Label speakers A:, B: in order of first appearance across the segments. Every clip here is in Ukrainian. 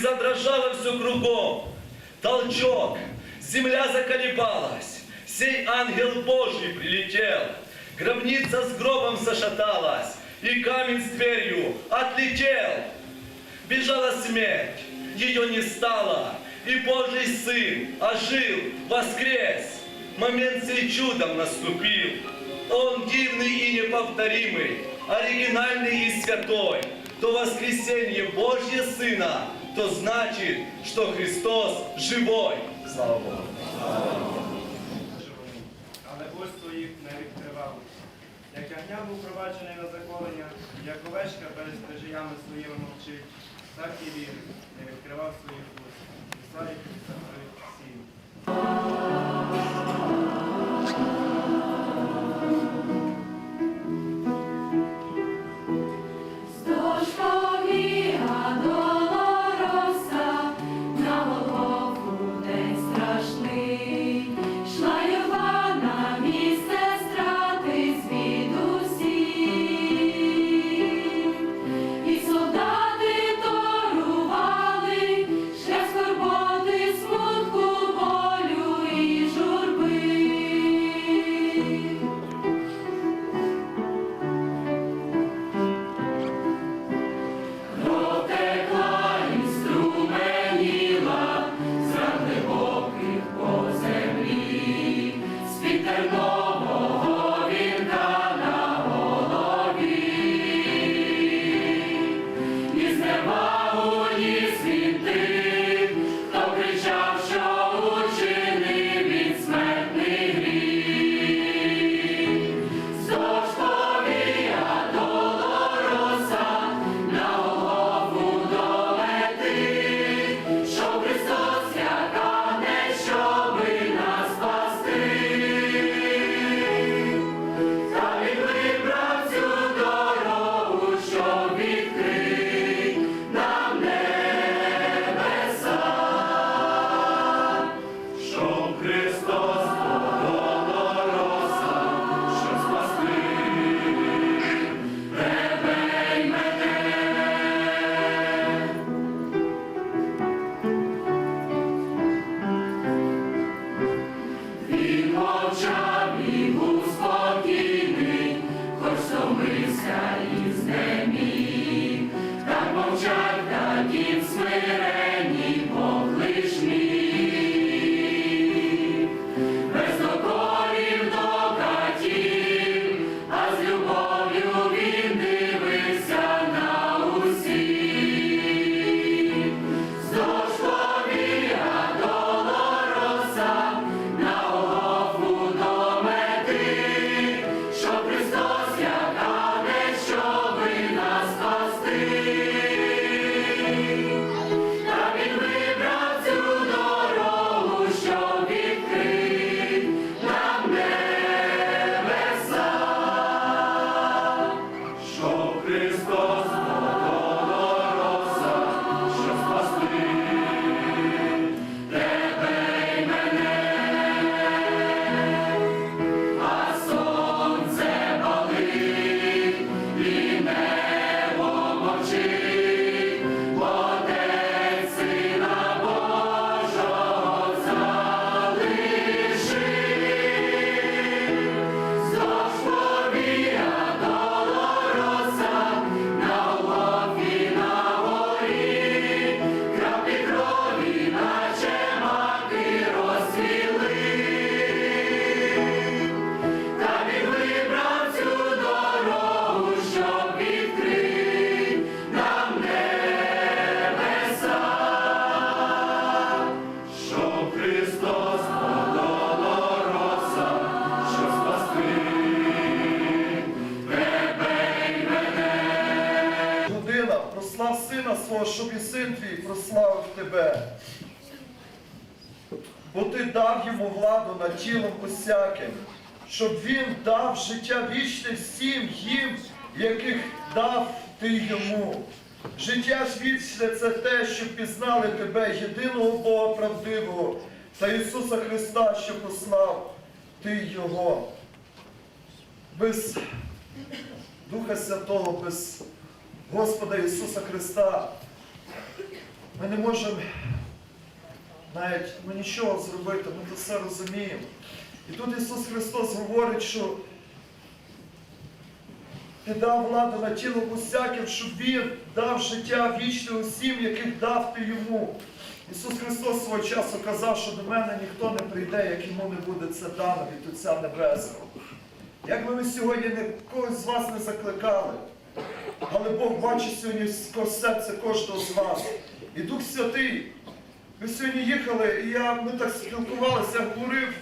A: задрожало все кругом. Толчок, земля заколебалась, сей ангел Божий прилетел. Гробница с гробом зашаталась, и камень с дверью отлетел. Бежала смерть, ее не стало, и Божий Сын ожил, воскрес. Момент сей чудом наступил. Он дивный и неповторимый, оригинальный и святой. То воскресенье Божье Сына, то значит, что Христос живой. Слава Богу.
B: але ось їх не відкривали. Як ягня був проваджений на заколення, як овечка перед стежиями своїми мовчить, так і він не відкривав своїх уст. Ісаї 53, 7.
C: Прослав сина свого, щоб і син твій прославив тебе. Бо ти дав йому владу над тілом усяким, щоб він дав життя вічне всім їм, яких дав ти йому. Життя ж вічне це те, щоб пізнали тебе, єдиного Бога правдивого, та Ісуса Христа, що послав ти Його. Без Духа Святого, без Господа Ісуса Христа, ми не можемо навіть ну, нічого зробити, ми це все розуміємо. І тут Ісус Христос говорить, що ти дав владу над тілом усяким, щоб Він дав життя вічне усім, яких дав ти йому. Ісус Христос свого часу казав, що до мене ніхто не прийде, як йому не буде це дано від Отця Небесного. Як би ми сьогодні не, когось з вас не закликали, але Бог бачить сьогодні серце кожного з вас. І Дух Святий, ми сьогодні їхали, і я, ми так спілкувалися, я говорив,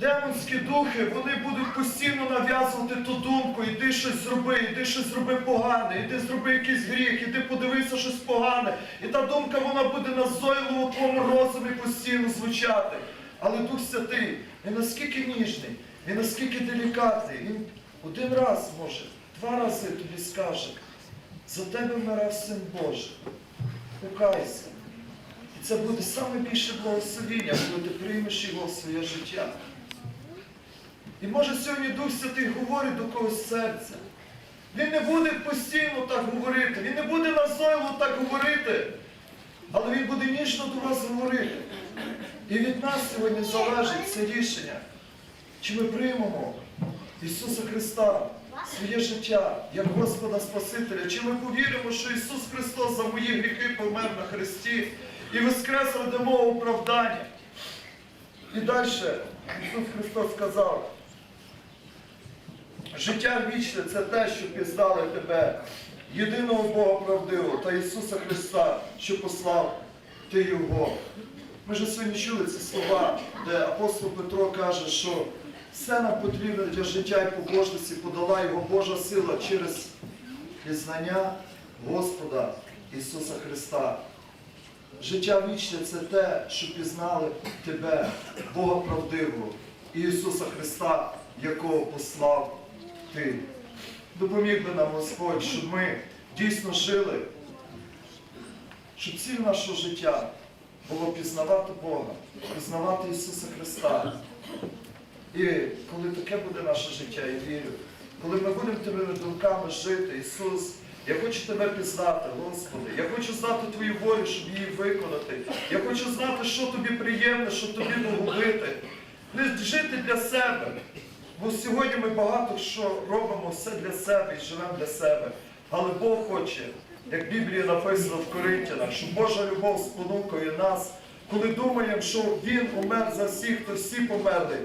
C: демонські духи, вони будуть постійно нав'язувати ту думку, іди щось зроби, іди щось зроби погане, іди зроби якийсь гріх, іди подивися щось погане. І та думка вона буде назойливо у твоєму розумі постійно звучати. Але Дух Святий, він наскільки ніжний, він наскільки делікатний, він один раз може, два рази тобі скаже, за тебе вмирав син Божий. Покайся. І це буде саме більше благословіння, коли ти приймеш його в своє життя. І може сьогодні Дух Святий говорить до когось серця. Він не буде постійно так говорити, він не буде назойливо так говорити, але він буде ніжно до вас говорити. І від нас сьогодні залежить це рішення, чи ми приймемо Ісуса Христа своє життя як Господа Спасителя, чи ми повіримо, що Ісус Христос за мої гріхи помер на Христі і воскрес ради оправдання. І далі Ісус Христос сказав, життя вічне це те, що пізнали тебе, єдиного Бога правдивого та Ісуса Христа, що послав Ти Його. Ми вже сьогодні чули ці слова, де апостол Петро каже, що все нам потрібно для життя і побожності подала Його Божа сила через пізнання Господа Ісуса Христа. Життя вічне це те, що пізнали тебе, Бога правдивого, і Ісуса Христа, якого послав Ти. Допоміг би нам Господь, щоб ми дійсно жили, щоб ціль нашого життя було пізнавати Бога, пізнавати Ісуса Христа. І коли таке буде наше життя, я вірю, коли ми будемо Твоїми думками жити, Ісус, я хочу Тебе пізнати, Господи, я хочу знати Твою волю, щоб її виконати. Я хочу знати, що тобі приємне, що тобі догодити. Не жити для себе. Бо сьогодні ми багато що робимо все для себе і живемо для себе. Але Бог хоче, як в Біблії написано в Коринтянах, що Божа любов спонукує нас, коли думаємо, що Він умер за всіх, то всі померли.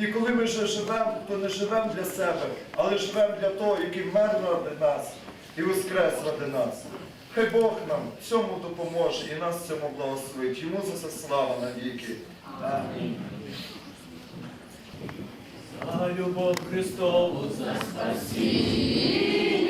C: І коли ми вже живемо, то не живемо для себе, але живемо для того, який вмер ради нас і воскрес ради нас. Хай Бог нам в цьому допоможе і нас в цьому благословить. Йому за це слава навіки. Амінь.
B: За любов Христову, за і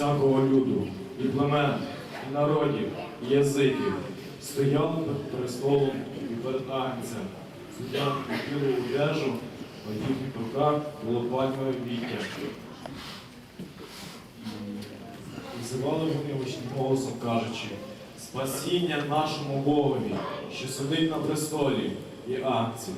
B: з усякого люду, і племен, і народів, і язиків, стояли перед престолом і перед агнцем, суддя білу одежу, а їхніх руках було пальмове віття. І Взивали вони гучним голосом, кажучи, спасіння нашому Богові, що сидить на престолі і акції.